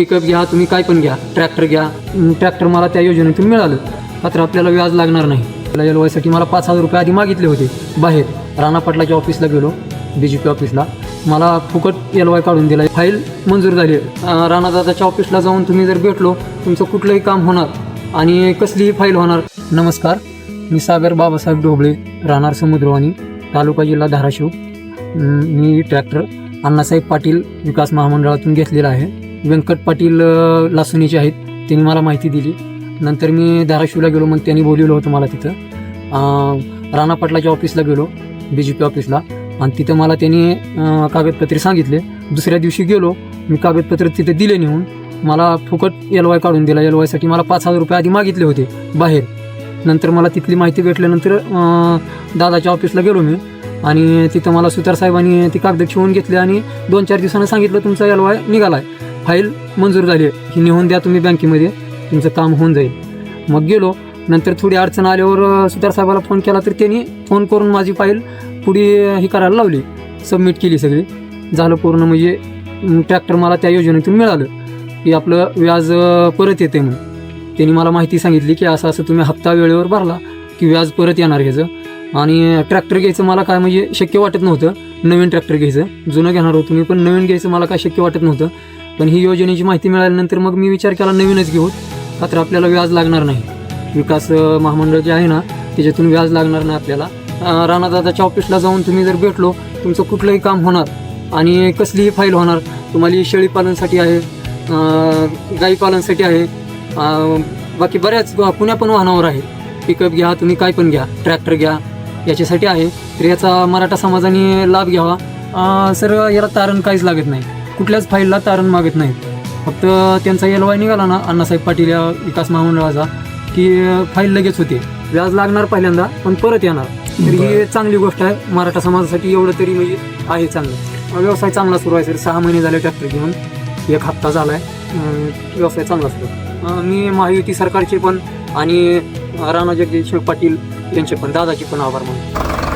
Pickup घ्या तुम्ही काय पण घ्या. ट्रॅक्टर घ्या. ट्रॅक्टर मला त्या योजनेतून मिळालं. मात्र आपल्याला व्याज लागणार नाही. त्याला एल वायसाठी मला पाच हजार रुपये आधी मागितले होते. बाहेर राणा पाटलाच्या ऑफिसला गेलो बी जी पी ऑफिसला मला फुकट एल वाय काढून दिला. फाईल मंजूर झाली. राणादादाच्या ऑफिसला जाऊन तुम्ही जर भेटलो तुमचं कुठलंही काम होणार आणि कसलीही फाईल होणार. नमस्कार. मी सागर बाबासाहेब ढोबळे राहणार समुद्रवाणी तालुका जिल्हा धाराशिव. मी ट्रॅक्टर अण्णासाहेब पाटील विकास महामंडळातून घेतलेला आहे. व्यंकट पाटील लासणीचे आहेत. त्यांनी मला माहिती दिली. नंतर मी धाराशिवला गेलो मग त्यांनी बोलवलं होतं मला तिथं. राणा पाटलाच्या ऑफिसला गेलो बी जे पी ऑफिसला. आणि तिथं मला त्यांनी कागदपत्रे सांगितले. दुसऱ्या दिवशी गेलो मी कागदपत्र तिथे दिले नेऊन. मला फुकट एल वाय काढून दिला. एल वायसाठी मला पाच हजार रुपये आधी मागितले होते बाहेर. नंतर मला तिथली माहिती भेटल्यानंतर दादाच्या ऑफिसला गेलो मी. आणि तिथं मला सुतार साहेबांनी ती कागद ठेवून घेतली आणि दोन चार दिवसानं सांगितलं तुमचा एल वाय निघाला आहे फाईल मंजूर झाली आहे. ही नेऊन द्या तुम्ही बँकेमध्ये. तुमचं काम होऊन जाईल. मग गेलो. नंतर थोडी अडचण आल्यावर सुतार साहेबाला फोन केला तर त्यांनी फोन करून माझी फाईल पुढे ही करायला लावली. सबमिट केली सगळी. झालं पूर्ण. म्हणजे ट्रॅक्टर मला त्या योजनेतून मिळालं. की आपलं व्याज परत येते म्हणून. त्यांनी मला माहिती सांगितली की असं असं तुम्ही हप्ता वेळेवर भरला की व्याज परत येणार ह्याचं. आणि ट्रॅक्टर घ्यायचं मला काय म्हणजे शक्य वाटत नव्हतं. नवीन ट्रॅक्टर घ्यायचं. जुनं घेणार होतो मी पण नवीन घ्यायचं मला काय शक्य वाटत नव्हतं. पण ही योजनेची माहिती मिळाल्यानंतर मग मी विचार केला नवीनच घेऊ. मात्र आपल्याला व्याज लागणार नाही. विकास महामंडळ जे आहे ना त्याच्यातून व्याज लागणार नाही आपल्याला. राणादादाच्या ऑफिसला जाऊन तुम्ही जर भेटलो तुमचं कुठलंही काम होणार आणि कसलीही फाईल होणार तुम्हाला शेळीपालनसाठी आहे गाईपालनसाठी गाई पालनसाठी आहे बाकी बऱ्याच पुण्या पण वाहनावर आहे. पिकअप घ्या तुम्ही काय पण घ्या ट्रॅक्टर घ्या याच्यासाठी आहे. तर याचा मराठा समाजाने लाभ घ्यावा. सर याला तारण काहीच लागत नाही. कुठल्याच फाईलला तारण मागत नाही फक्त त्यांचा एल वाय निघाला ना अण्णासाहेब पाटील या विकास महामंडळाचा की फाईल लगेच होते. व्याज लागणार पहिल्यांदा पण परत येणार. तर ही चांगली गोष्ट आहे. मराठा समाजासाठी एवढं तरी म्हणजे आहे चांगलं. व्यवसाय चांगला सुरू आहे सर. सहा महिने झाले ट्रॅक्टर घेऊन. एक हप्ता झाला आहे व्यवसाय चांगला सुरू मी महायुती सरकारचे पण आणि राणा जगदीश पाटील यांचे पण दादाचे पण आभार मानतो.